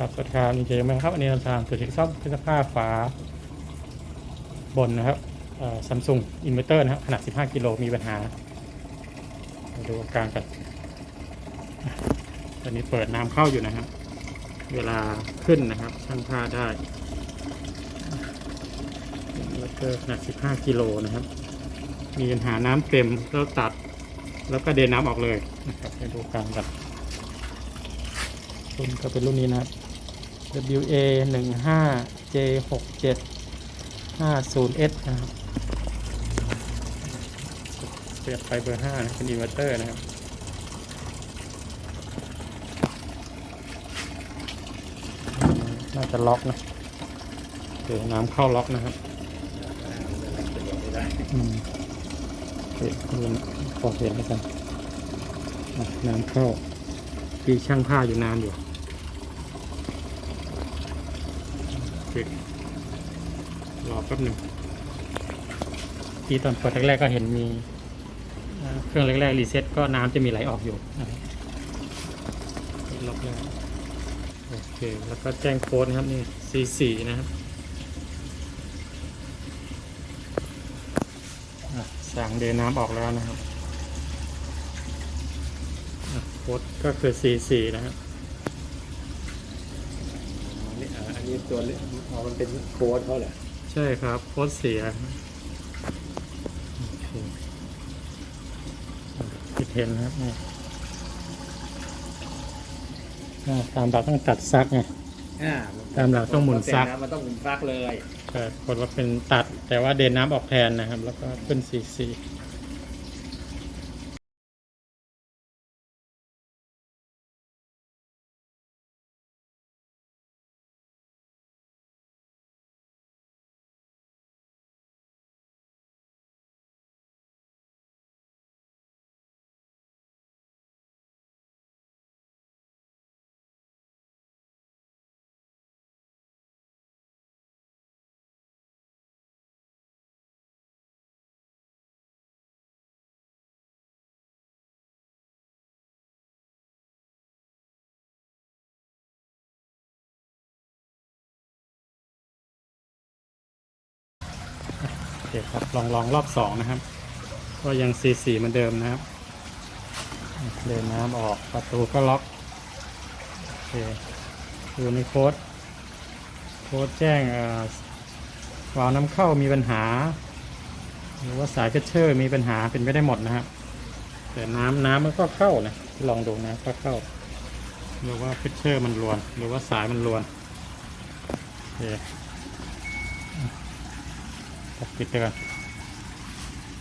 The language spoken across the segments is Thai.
ครับสวัสดีครับนี่เจมครับ อันนี้เราทำตัวเช็คซ่อมเครื่องผ้าฝาบนนะครับซัมซุงอินเวอร์เตอร์นะครับขนาด 15 กิโลมีปัญหามาดูอาการกันตอนนี้เปิดน้ำเข้าอยู่นะครับ เวลาขึ้นนะครับช่างผ้าได้อินเวอร์เตอร์ขนาด 15 กิโลนะครับ มีปัญหาน้ำเต็มแล้วตัด แล้วก็เดนน้ำออกเลยนะครับไปดูการกันรุ่นก็เป็นรุ่นนี้นะครับ WA 1 5 J 6 7 5 0 S นะครับเสียบไปเบอร์5นะเป็นอินเวอร์เตอร์นะครับน่าจะล็อกนะเดี๋ยวน้ำเข้าล็อกนะครับอืมเดี๋ยวคุณขอเห็นแล้วกันน้ำเข้าปีช่างผ้าอยู่นานอยู่ ปิดรอแป๊บหนึ่งทีตอนเปิดแรกๆก็เห็นมี เครื่องแรกๆรีเซ็ตก็น้ำจะมีไหลออกอยู่ล็อกแล้วโอเค แล้วก็แจ้งโค้ดนะครับนี่ C4 นะครับอะสั่งเดนน้ำออกแล้วนะครับโค้ดก็คือ C4 นะครับ อั นนี้อ่าอันนี้ตัวเลขอ๋อมันเป็นโค้ดเขาเหรอใช่ครับโค้ดเสียโอเคผิดเห็นนะครับนี่อ่าตามหลักต้องตัดซักไงอ่าตามหลักต้องหมุนซักมันต้องหมุนซักเลยแต่กดว่าเป็นตัดแต่ว่าเดนน้ำออกแทนนะครับ แล้วก็ขึ้นสีสี คครับลองลองรอบสองนะครับ ก็ยังสีสีเหมือนเดิมนะครับ เดินน้ำออกประตูก็ล็อกโอเคดูในโค้ดโค้ดแจ้งเอ่อวาล์วน้ำเข้ามีปัญหา หรือว่าสายเพชเชอร์มีปัญหาเป็นไม่ได้หมดนะครับแต่น้ำน้ำมันก็เข้านะลองดูนะก็เข้าหรือว่าเพชเชอร์มันรวน หรือว่าสายมันรวนโอเค ปิดไปก่อน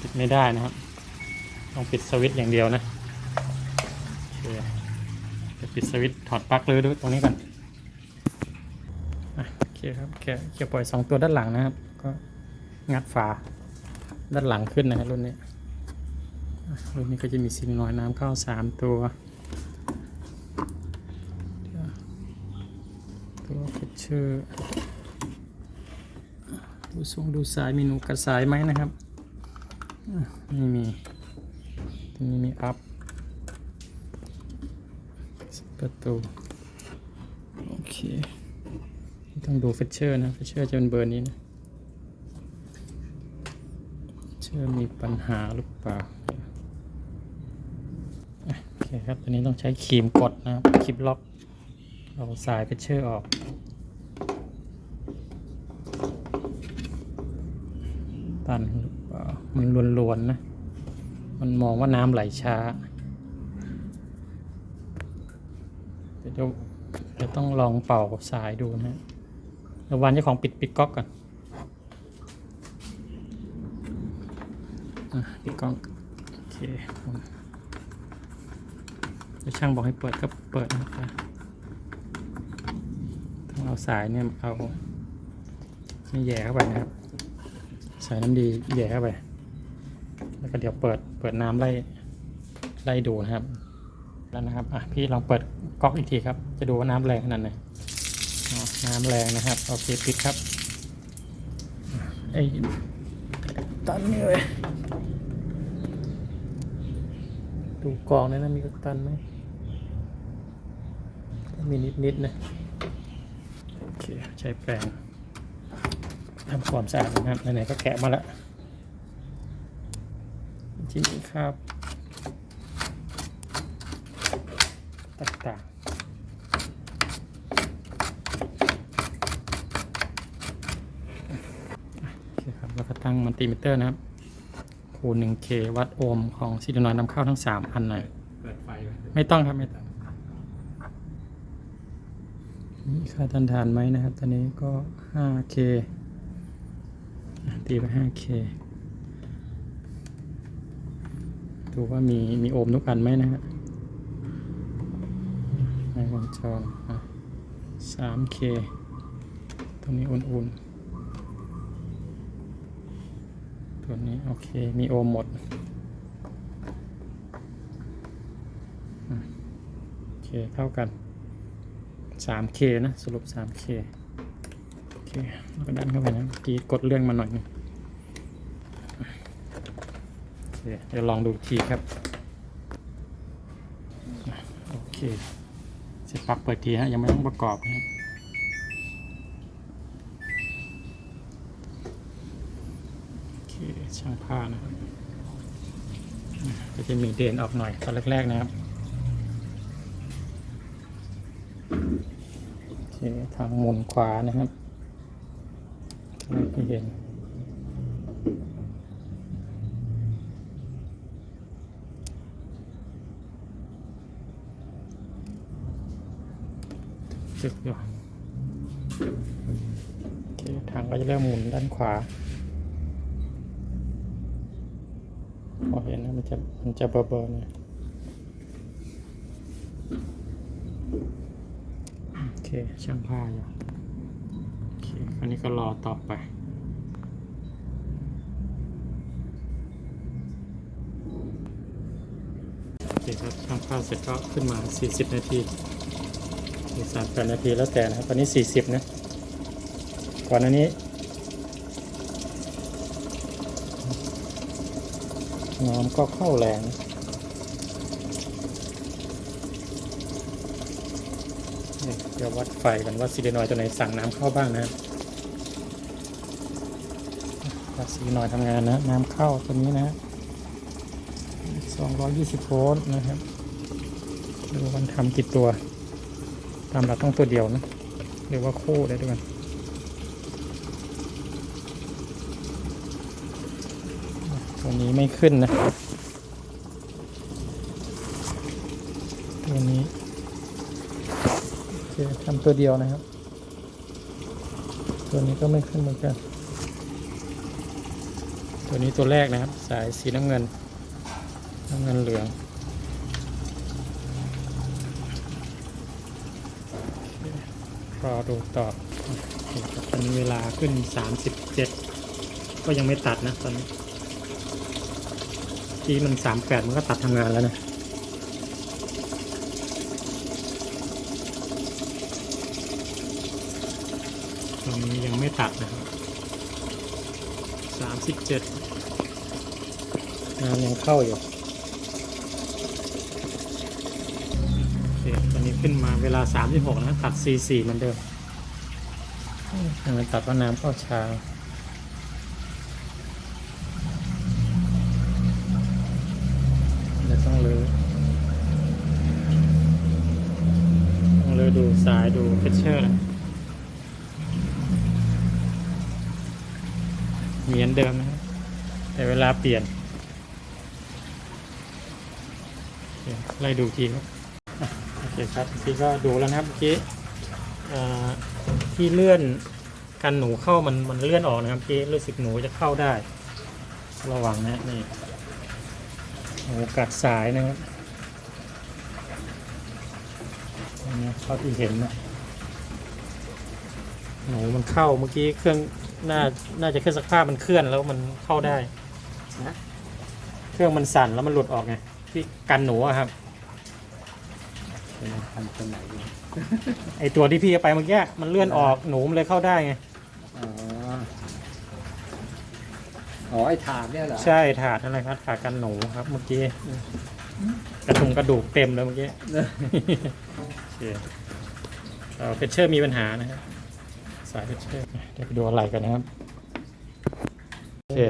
ปิดไม่ได้นะครับ ต้องปิดสวิตช์อย่างเดียวนะเคจะปิดสวิตช์ถอดปลั๊กเลยดูตรงนี้ก่อนโอเคครับแกะแกปล่อยสองตัวด้านหลังนะครับ ก็งัดฝาด้านหลังขึ้นนะครับรุ่นนี้ รุ่นนี้ก็จะมีซิงน้อยน้ำเข้าสามตัวตัวฟิชเชอร์ ดูทรงดูสายมีหนูกระสายไหมนะครับไม่มีตรงนี้มีอัพประตูโอเคต้องดูเฟชเชอร์นะเฟชเชอร์จะเป็นเบอร์นี้นะฟิชเชอมีปัญหาหรือเปล่าโอเคครับตัวนี้ต้องใช้ครีมกดนะครับคลิปล็อกเอาสายเพชเชอร์ออก ตันหรือเปล่ามันลวนๆนะ มันมองว่าน้ำไหลช้าเดี๋ยวต้องลองเป่าสายดูนะฮะระวันเจ้าของปิดปิดก๊อกก่อนปิดก๊อกโอเคแล้วช่างบอกให้เปิดก็เปิดนะครับต้องเอาสายเนี่ยเอานี่แหย่เข้าไปนะครับ ใสายน้ำดีแหย่เข้าไป แล้วก็เดี๋ยวเปิดเปิดน้ำไล่ไล่ดูนะครับ แล้วนะครับอะพี่ลองเปิดก๊อกอีกทีครับ จะดูว่าน้ำแรงขนาดไหนน้ำแรงนะครับโอเคปิดครับไอ้ตันนี่เลยดูกองนี่นะมีกตันไหมมีนิดๆนะโอเคใช้แปรง ทำความสะอาดนะครับไหนๆก็แกะมาแล้วชิ้นครับต่างๆโอเคครับแล้วก็ตั้งมัลติมิเตอร์นะครับคูณ 1K วัดโอห์มของซิลินอยด์นำเข้าทั้ง 3 อันหน่อยเปิดไฟไว้ไม่ต้องครับ ไม่ต้องมีค่าต้านทานไหมนะครับ ตอนนี้ก็ 5K อะ ตีไป 5K ดูว่ามีมีโอห์มทุกอันไหมนะฮะในวงจรอะ 3K ตรงนี้อุ่นๆ ตัวนี้โอเค มีโอห์มหมดโอเค เท่ากัน 3K นะ สรุป 3K โอเคแล้วก็ดันเข้าไปนะกีกดเรื่องมาหน่อยหนึงโอ เดี๋ยวลองดูทีครับ โอเคเสร็จปลั๊กเปิดทีฮะ ยังไม่ต้องประกอบนะโอเคช่างผ้านะครับอะก็จะมีเดนออกหน่อยตอนแรก ๆ นะครับโอเคทางมุนขวานะครับไม่เห็นึกอยู่โอเคทางก็จะเริ่มหมุนด้านขวาพอเห็นนะมันจะมันจะเบลอๆหน่ยโอเคช่างผ้าอยู่โอเคอันนี้ก็รอต่อไปโอเคครับช่างผ้าเสร็จก็ขึ้นมา 40 นาที หรือ38นาทีแล้วแต่นะครับ ตอนนี้40นะ ก่อนอันนี้น้ำก็เข้าแรงเดี๋ยววัดไฟกันว่าซีเดนอยตัวไหนสั่งน้ำเข้าบ้างนะวัดซีเดนอยทำงานนะ น้ำเข้าตัวนี้นะ220โวลต์นะครับดูมันทำกี่ตัว ตามหลักต้องตัวเดียวนะหรือว่าคู่ได้ด้วยกันตัวนี้ไม่ขึ้นนะ ตัวนี้โอเคทำตัวเดียวนะครับ ตัวนี้ก็ไม่ขึ้นเหมือนกัน ตัวนี้ตัวแรกนะครับ สายสีน้ำเงิน น้ำเงินเหลือง รอดูต่อเคครับตอนนี้เวลาขึ้น 37 ก็ยังไม่ตัดนะตอนนี้ที่มัน 38 มันก็ตัดทำงานแล้วนะตรงนี้ยังไม่ตัดนะครับสามสิบเจ็ดน้ำยังเข้าอยู่ โอเคตอนนี้ขึ้นมาเวลาสามสิบหกนะตัด C สี่เหมือนเดิมยังไมตัดว่าน้ำเข้าช้าเดี๋ยวต้องเลยต้องเลยดูสายดูเพชเชอร์นะเหมือนเดิมนะครับแต่เวลาเปลี่ยนไล่ดูทีครับ เคครับพี่ก็ดูแล้วนะครับเมื่อกี้อ่าที่เลื่อนกันหนูเข้ามันมันเลื่อนออกนะครับเมื่อกี้รู้สึกหนูจะเข้าได้ ระวังนะนี่หนูกัดสายนะครับอันนี้เข้าที่เห็นนะหนูมันเข้าเมื่อกี้เครื่องน่าน่าจะเครื่องซักผ้ามันเคลื่อนแล้วมันเข้าได้นะเครื่องมันสั่นแล้วมันหลุดออกไงที่กันหนูอะครับ ทำตัวไหนดีไอตัวที่พี่เอาไปเมื่อกี้มันเลื่อนออกหนูมันเลยเข้าได้ไงอ๋อ อ๋อไอ้ถาดเนี่ยเหรอใช่ถาดอะไรครับถาดกันหนูครับ เมื่อกี้กระทุงกระดูกเต็มเลยเมื่อกี้ โอเคเออเพชเชอร์มีปัญหานะครับสายเชือกเดี๋ยวไปดูอะไรกันนะครับโอเค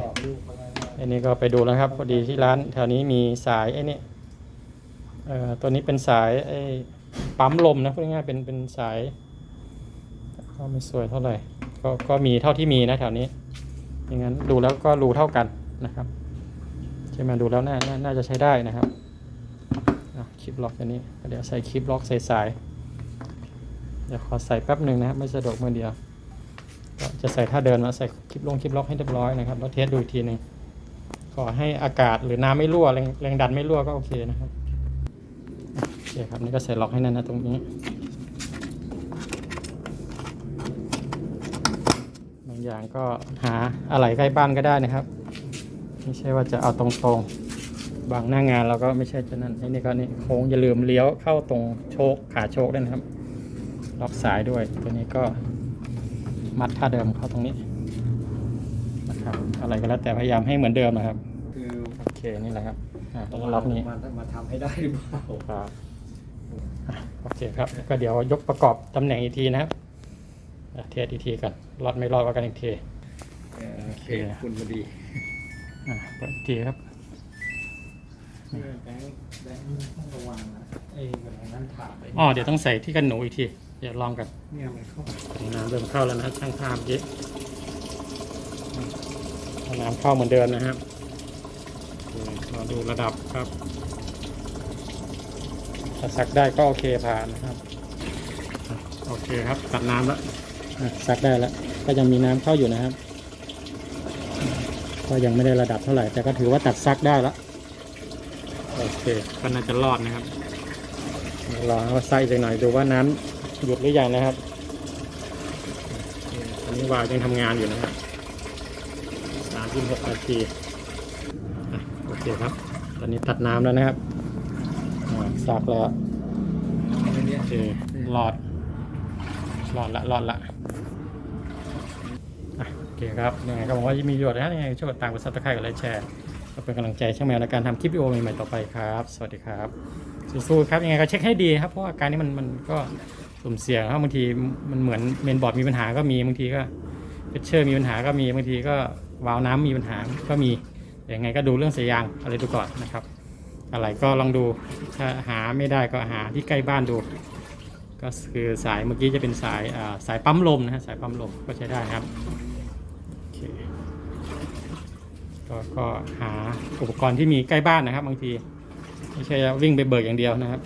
อันนี้ก็ไปดูแล้วครับ พอดีที่ร้านแถวนี้มีสายไอ้นี่เอ่อ ตัวนี้เป็นสายไอ้ปั๊มลมนะพูดง่ายๆเป็นเป็นสายก็ไม่สวยเท่าไหร่ก็ก็มีเท่าที่มีนะแถวนี้อย่างนั้นดูแล้วก็รูเท่ากันนะครับใช่ไหมดูแล้วน่าน่าจะใช้ได้นะครับคลิปล็อกอันนี้เดี๋ยวใส่คลิปล็อกใส่สายเดี๋ยวขอใส่แป๊บหนึ่งนะครับไม่สะดวกมือเดียวก็จะใส่ท่าเดินมาใส่คลิปลงคลิปล็อกให้เรียบร้อยนะครับแล้วเทสดูอีกทีหนึ่งขอให้อากาศหรือน้ำไม่รั่วแรงแรงดันไม่รั่วก็โอเคนะครับ คครับนี่ก็ใส่ล็อกให้แนั่นนะตรงนี้ บางอย่างก็หาอะไรใกล้บ้านก็ได้นะครับ ไม่ใช่ว่าจะเอาตรงๆ บางหน้างานเราก็ไม่ใช่จะนั่นไอ้นี่ก็นี่โค้งอย่าลืมเลี้ยวเข้าตรงโชคขาโชคด้วยนะครับ ล็อกสายด้วย ตัวนี้ก็มัดท่าเดิมเข้าตรงนี้นะครับอะไรก็แล้วแต่พยายามให้เหมือนเดิมนะครับ คือโอเคนี่แหละครับอ่าตรงล็อกนี้มามาทำให้ได้หรือเปล่าครับอะ โอเคครับ ก็เดี๋ยวยกประกอบตำแหน่งอีกทีนะครับอะเทสอีกทีกันรอดไม่รอดว่ากันอีกทีเออโอเคคุณพอดีอะเปิดอีกทีครับแบงค์แบงค์ต้องระวังนะไอ้แบบนั้นถามไปอ๋อเดี๋ยวต้องใส่ที่กันหนูอีกที เดี๋ยวลองกันเนี่ยมันเข้าน้ำเริ่มเข้าแล้วนะช่างภาพเมื่อกี้เอาน้ำเข้าเหมือนเดิมนะครับโอเคเราดูระดับครับ ถ้าซักได้ก็โอเคผ่านนะครับอะโอเคครับตัดน้ำแล้วอะซักได้แล้วก็ยังมีน้ำเข้าอยู่นะครับ ก็ยังไม่ได้ระดับเท่าไหร่ แต่ก็ถือว่าตัดซักได้แล้วโอเคก็น่าจะรอดนะครับเดี๋ยวรอว่าซักอีกสักหน่อยดูว่าน้ำหยุดหรือยังนะครับอันนี้วาล์วยังทำงานอยู่นะครับสามสิบหกนาทีอะโอเคครับ ตอนนี้ตัดน้ำแล้วนะครับอ่า ซักแล้วเนี่ยโอเครอดรอดละรอดละโอเคครับยังไงก็หวังว่ามีประโยชน์นะยังไงช่วยกดตามกดซับสไครต์กดไลค์แชร์ก็เป็นกำลังใจช่างแมวในการทำคลิปวิดีโอใหม่ๆต่อไปครับ สวัสดีครับสู้ๆครับยังไงก็เช็คให้ดีครับเพราะว่าการนี้มันมันก็สุ่มเสี่ยงครับบางทีมันเหมือนเมนบอร์ดมีปัญหาก็มีบางทีก็เพชเชอร์มีปัญหาก็มีบางทีก็วาล์วน้ำมีปัญหาก็มียังไงก็ดูเรื่องสายยางอะไรดูก่อนนะครับ อะไรก็ลองดูถ้าหาไม่ได้ก็หาที่ใกล้บ้านดู ก็คือสายเมื่อกี้จะเป็นสายสายปั๊มลมนะฮะสายปั๊มลมก็ใช้ได้ครับโอเคกก็หาอุปกรณ์ที่มีใกล้บ้านนะครับ บางทีไม่ใช่วิ่งไปเบิกอย่างเดียวนะครับ